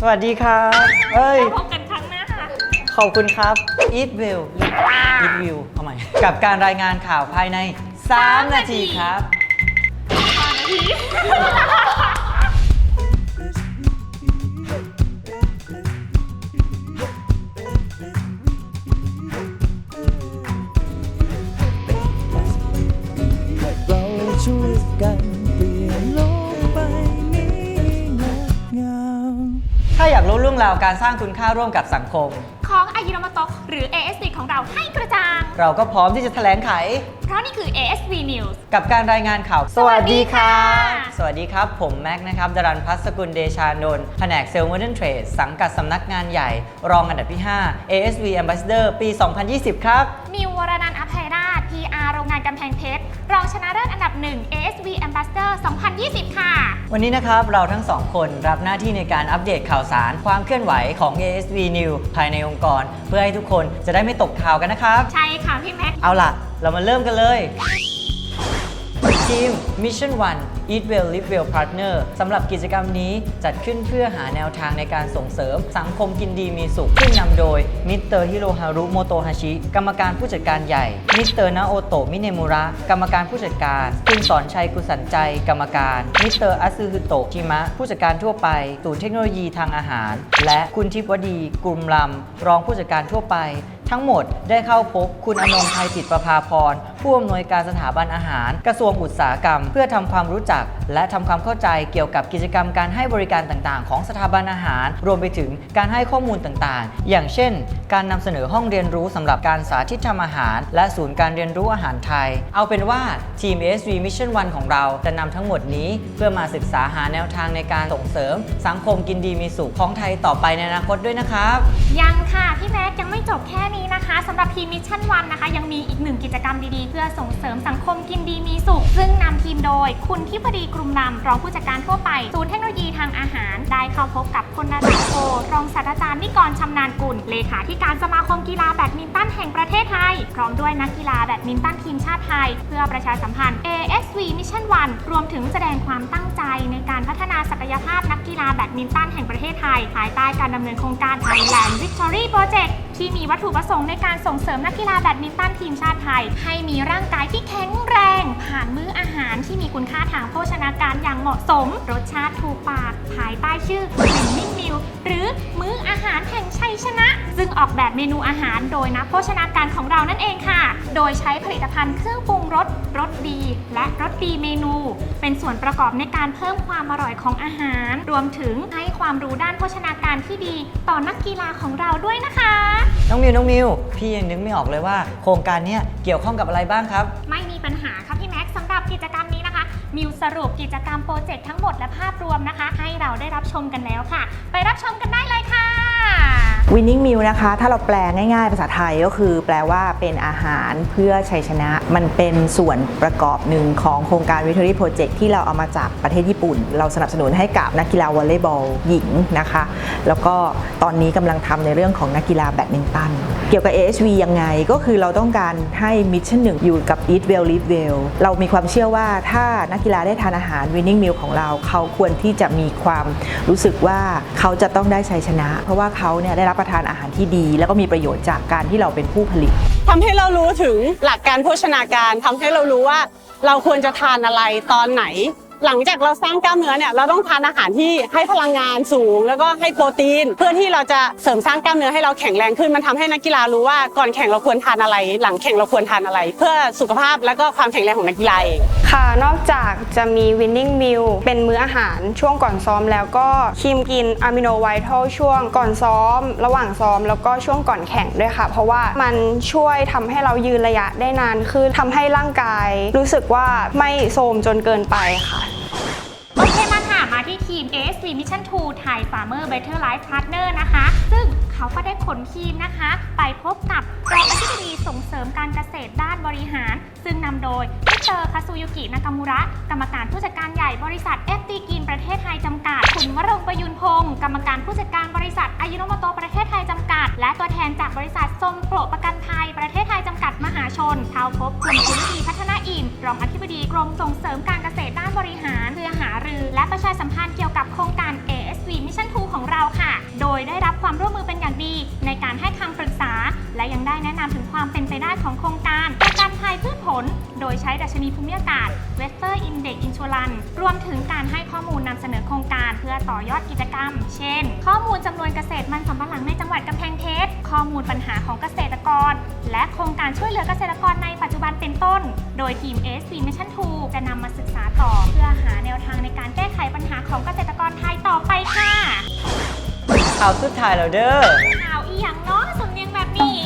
สวัสดีครับเอ้ยแล้วพบกันครั้งหน้าค่ะ ขอบคุณครับ Eat Well Eat View เอาใหม่ กับการรายงานข่าวภายใน 3 นาทีครับตอนนาที ถ้าอยากรู้เรื่องราวการสร้างคุณค่าร่วมกับสังคม ของอายิโนโมโตะหรือ ASV ของเราให้กระจ่าง เราก็พร้อมที่จะแถลงไข เพราะนี่คือ ASV News กับการรายงานข่าว สวัสดีค่ะ สวัสดีครับ ผมแม็กซ์นะครับ ดรันพัฒน์สกุลเดชานนท์แผนกเซลล์ Modern Trade สังกัดสำนักงานใหญ่ รองอันดับที่ 5 ASV Ambassador ปี 2020 ครับมิววรนันท์อภัยรา ช PR โรงงานกำแพงเพชร รองชนะเลิศอันดับ 1 ASV Ambassador 2020 ค่ะ วันนี้นะครับเราทั้งสองคนรับหน้าที่ในการอัปเดตข่าวสาร ความเคลื่อนไหวของ ASV New ภายในองค์กร เพื่อให้ทุกคนจะได้ไม่ตกข่าวกันนะครับ ใช่ค่ะพี่แม็ก เอาล่ะ เรามาเริ่มกันเลย ทีม Mission 1 Eat Well Live Well Partner สำหรับกิจกรรมนี้จัดขึ้นเพื่อหาแนวทางในการส่งเสริมสังคมกินดีมีสุข ซึ่งนำโดยมิสเตอร์ฮิโรฮารุโมโตฮาชิ กรรมการผู้จัดการใหญ่ มิสเตอร์นาโอโตะมิเนมุระ กรรมการผู้จัดการ คุณสอนชัยกุสันใจ กรรมการ มิสเตอร์อัตสึฮึโตะชิมะ ผู้จัดการทั่วไปศูนย์เทคโนโลยีทางอาหาร และคุณทิพวดีกลุ่มลำรองผู้จัดการทั่วไปทั้งหมดได้เข้าพบคุณอนงค์ภัยจิตประภาพรผู้อำนวยการสถาบันอาหาร กระทรวงอุตสาหกรรม เพื่อทำความรู้จัก และทำความเข้าใจเกี่ยวกับกิจกรรมการให้บริการต่างๆ ของสถาบันอาหาร รวมไปถึงการให้ข้อมูลต่างๆ อย่างเช่น การนำเสนอห้องเรียนรู้สำหรับการสาธิตทำอาหาร และศูนย์การเรียนรู้อาหารไทย เอาเป็นว่าทีม SV Mission 1 ของเราจะนำทั้งหมดนี้ เพื่อมาศึกษาหาแนวทางในการส่งเสริม สังคมกินดีมีสุขของไทยต่อไปในอนาคตด้วยนะครับ ยังค่ะพี่แม็กยังไม่จบแค่นี้นะคะสำหรับทีมมิชชั่นวันนะคะ ยังมีอีกหนึ่งกิจกรรมดีๆเพื่อส่งเสริมสังคมกินดีมีสุข ซึ่งนำทีมโดย คุณทิพดีกรุมนำรองผู้จัดการทั่วไปศูนย์เทคโนโลยีทางอาหาร ได้เข้าพบกับคุณนาตโกรองศาสตราจารย์นิกรชำนาญกุลเลขาธิการสมาคมกีฬาแบดมินตันแห่งประเทศไทย พร้อมด้วยนักกีฬาแบดมินตันทีมชาติไทย เพื่อประชาสัมพันธ์ ASV Mission 1รวมถึงแสดงความตั้งใจในการพัฒนาศักยภาพนักกีฬาแบดมินตันแห่งประเทศไทยภายใต้การดำเนินโครงการ Thailand Victory ที่มีวัตถุประสงค์ในการส่งเสริมนักกีฬาแบดมินตันทีมชาติไทย ให้มีร่างกายที่แข็งแรง ผ่านมื้ออาหารที่มีคุณค่าทางโภชนาการอย่างเหมาะสม รสชาติถูกปาก ภายใต้ชื่อ Winning Meal หรือมื้ออาหารแห่งชัยชนะ ซึ่งออกแบบเมนูอาหารโดยนักโภชนาการของเรานั่นเองค่ะ โดยใช้ผลิตภัณฑ์เครื่องปรุงรส รสดี และรสดีเมนู เป็นส่วนประกอบในการเพิ่มความอร่อยของอาหาร รวมถึงให้ความรู้ด้านโภชนาการที่ดี ต่อนักกีฬาของเราด้วยนะคะ น้องมิวน้องมิวพี่ยังนึกไม่ออกเลยว่า โครงการเนี้ยเกี่ยวข้องกับอะไรบ้างครับ ไม่มีปัญหาค่ะพี่แม็กซ์สำหรับกิจกรรมนี้นะคะ มิวสรุปกิจกรรมโปรเจกต์ทั้งหมดและภาพรวมนะคะ ให้เราได้รับชมกันแล้วค่ะ ไปรับชมกันได้เลยค่ะ Winning Meal นะคะ ถ้าเราแปลง่ายๆ ภาษาไทยก็คือแปลว่าเป็นอาหารเพื่อชัยชนะ มันเป็นส่วนประกอบหนึ่งของโครงการ Victory Project ที่เราเอามาจากประเทศญี่ปุ่น เราสนับสนุนให้กับนักกีฬาวอลเลย์บอลหญิงนะคะ แล้วก็ตอนนี้กำลังทำในเรื่องของนักกีฬาแบดมินตัน เกี่ยวกับ AHV ยังไงก็คือเราต้องการให้มิชชั่นหนึ่งอยู่กับ Eat Well Live Well เรามีความเชื่อว่าถ้านักกีฬาได้ทานอาหาร Winning Meal ของเราเขาควรที่จะมีความรู้สึกว่าเขาจะต้องได้ชัยชนะ เพราะว่าเขาเนี่ยได้รับประทานอาหารที่ดี แล้วก็มีประโยชน์จากการที่เราเป็นผู้ผลิต ทำให้เรารู้ถึงหลักการโภชนาการทำให้เรารู้ว่าเราควรจะทานอะไรตอนไหน หลังจากเราสร้างกล้ามเนื้อเนี่ยเราต้องทานอาหารที่ให้พลังงานสูง แล้วก็ให้โปรตีน เพื่อที่เราจะเสริมสร้างกล้ามเนื้อให้เราแข็งแรงขึ้นมันทำให้นักกีฬารู้ว่าก่อนแข่งเราควรทานอะไร หลังแข่งเราควรทานอะไร เพื่อสุขภาพและก็ความแข็งแรงของนักกีฬาเองค่ะนอกจากจะมี winning meal เป็นมื้ออาหารช่วงก่อนซ้อม แล้วก็ครีมกินอะมิโนไวทัลช่วงก่อนซ้อม ระหว่างซ้อม แล้วก็ช่วงก่อนแข่งด้วยค่ะ เพราะว่ามันช่วยทำให้เรายืนระยะได้นานขึ้นทำให้ร่างกาย รู้สึกว่าไม่โทรมจนเกินไปค่ะ โอเคมาค่ะ มาที่ทีม ASV Mission 2 Thai Farmer Better Life Partner นะคะ ซึ่งเขาก็ได้ขนทีมนะคะ ไปพบกับรองอธิบดีส่งเสริมการเกษตรด้านบริหาร ซึ่งนำโดยมิสเตอร์คาซูยุกินากามุระ กรรมการผู้จัดการใหญ่บริษัทเอฟตีกินประเทศไทยจำกัด คุณวรงประยุนพงศ์กรรมการผู้จัดการบริษัทอายุโนโมโตประเทศไทยจำกัด และตัวแทนจากบริษัททรงโปรประกันภัยประเทศไทยจำกัดมหาชนเข้าพบคุณคุณดีพัฒนาอิ่มรองอธิบดีกรมส่งเสริมการเกษตรด้านบริหาร รือหารือ และประชาสัมพันธ์เกี่ยวกับโครงการ ASV Mission 2 ของเราค่ะ โดยได้รับความร่วมมือเป็นอย่างดี ในการให้คำปรึกษา และยังได้แนะนำถึงความเป็นไปได้ของโครงการประกันภัยพืชผล โดยใช้ดัชนีภูมิอากาศ Weather Index Insurance รวมถึงการให้ข้อมูลนำเสนอโครงการเพื่อต่อยอดกิจกรรม เช่น ข้อมูลจำนวนเกษตรมันสำปะหลังในจังหวัดกำแพงเพชรข้อมูลปัญหาของเกษ และโครงการช่วยเหลือเกษตรกรในปัจจุบันเป็นต้น โดยทีม SC Mission 2 จะนำมาศึกษาต่อ เพื่อหาแนวทางในการแก้ไขปัญหาของเกษตรกรไทยต่อไปค่ะข่าวสุดท้ายแล้วเด้อข่าวอีหยังเนาะสำเนียงแบบนี้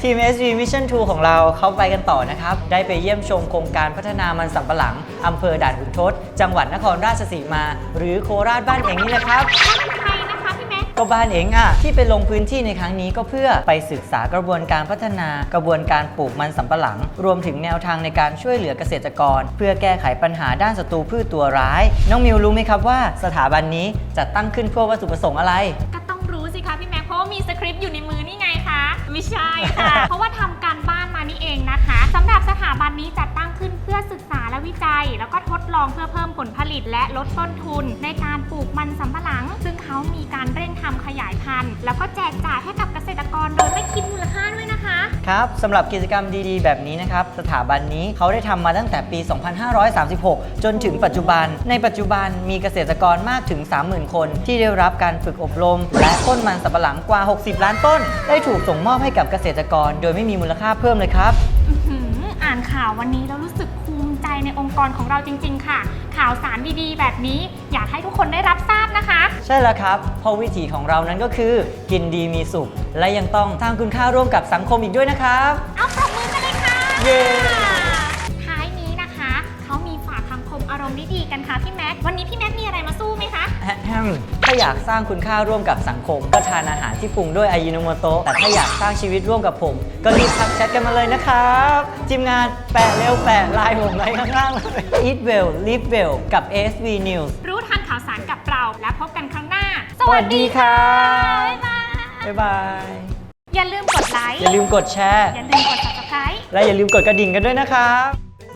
ทีม SV Mission 2 ของเราเข้าไปกันต่อนะครับ ได้ไปเยี่ยมชมโครงการพัฒนามันสำปะหลังอำเภอด่านขุนทด จังหวัดนครราชสีมา หรือโคราชบ้านเองนี่แหละครับ กก็บ้านเองอะที่ไปลงพื้นที่ในครั้งนี้ก็เพื่อไปศึกษากระบวนการพัฒนากระบวนการปลูกมันสำปะหลัง รวมถึงแนวทางในการช่วยเหลือเกษตรกร เพื่อแก้ไขปัญหาด้านศัตรูพืชตัวร้าย น้องมิวรู้ไหมครับว่า สถาบันนี้จัดตั้งขึ้นเพื่อวัตถุประสงค์อะไร ก็ต้องรู้สิคะพี่แม็กเพราะว่ามีสคริปต์อยู่ในมือนี่ไงคะ ไม่ใช่ค่ะ เพราะว่าทำการบ้านมานี่เองนะคะสำหรับสถาบันนี้จัดตั้งขึ้นเพื่อศึกษาและวิจัย แล้วก็ทดลองเพื่อเพิ่มผลผลิตและลดต้นทุน ในการปลูกมันสำปะหลัง ซึ่ง เขามีการเร่งทำขยายพันธุ์ แล้วก็แจกจ่ายให้กับเกษตรกรโดยไม่คิดมูลค่าด้วยนะคะ ครับสำหรับกิจกรรมดีๆ แบบนี้นะครับ สถาบันนี้เขาได้ทำมาตั้งแต่ปี 2536 จนถึงปัจจุบัน ในปัจจุบันมีเกษตรกรมากถึง 30,000 คน ที่ได้รับการฝึกอบรม และต้นมันสำปะหลังกว่า 60 ล้านต้น ได้ถูกส่งมอบให้กับเกษตรกร โดยไม่มีมูลค่าเพิ่มเลยครับ อื้อหืออ่านข่าววันนี้แล้วรู้สึกภูมิ ใจในองค์กรของเราจริง ๆ ค่ะ ข่าวสารดีๆ แบบนี้อยากให้ทุกคนได้รับทราบนะคะ ใช่แล้วครับ เพราะวิถีของเรานั้นก็คือ กินดีมีสุข และยังต้องสร้างคุณค่าร่วมกับสังคมอีกด้วยนะครับ เอาปรบมือกันเลยค่ะ เย้ารมณ์ดีๆกันค่ะพี่แม็ก วันนี้พี่แม็กมีอะไรมาสู้ไหมคะแฮมถ้าอยากสร้างคุณค่าร่วมกับสังคม ก็ทานอาหารที่ปรุงด้วยอายิโนโมโตะแต่ถ้าอยากสร้างชีวิตร่วมกับผม ก็รีบทักแชทกันมาเลยนะครับทีมงานแปะเร็วแปะไลน์ผมไว้ข้างล่างเลย Eat well live well กับ ASV News รู้ทันข่าวสารกับเรา และพบกันครั้งหน้าสวัสดีครับบ๊ายบายบ๊ายบาย อย่าลืมกดไลค์อย่าลืมกดแชร์ อย่าลืมกด subscribe และอย่าลืมกดกระดิ่งกันด้วยนะครับ